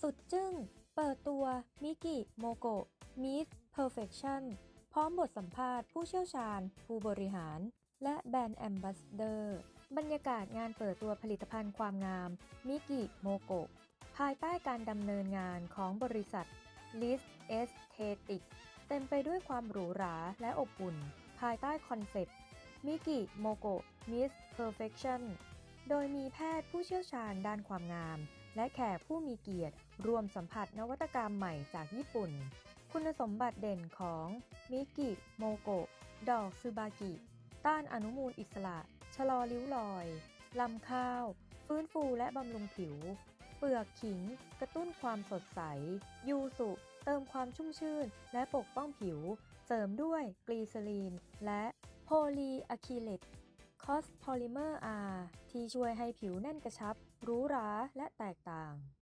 สุดจึ้ง เปิดตัวมิกิโมโกะมิสเพอร์เฟคชั่นพร้อมบทสัมภาษณ์ผู้เชี่ยวชาญ ผู้บริหาร และแบรนด์แอมบาสเดอร์ บรรยากาศงานเปิดตัวผลิตภัณฑ์ความงามมิกิโมโกะภายใต้การดำเนินงานของบริษัท List Aesthetic เต็มไปด้วยความหรูหราและอบอุ่น ภายใต้คอนเซ็ปต์มิกิโมโกะ Miss Perfection โดยมีแพทย์ผู้เชี่ยวชาญด้านความงาม และแขกผู้มีเกียรติรวมสัมผัสนวัตกรรมใหม่จากญี่ปุ่น คุณสมบัติเด่นของมิกิโมโกะดอกซูบากิ ต้านอนุมูลอิสระ ชะลอริ้วรอย ลำข้าว ฟื้นฟูและบำรุงผิว เปลือกขิง กระตุ้นความสดใส ยูสุ เติมความชุ่มชื่น และปกป้องผิว เสริมด้วยกลีเซอรีน และโพลีอะคริลิก อสพอลิเมอร์ R ที่ช่วยให้ผิวแน่นกระชับหรูหราและแตกต่าง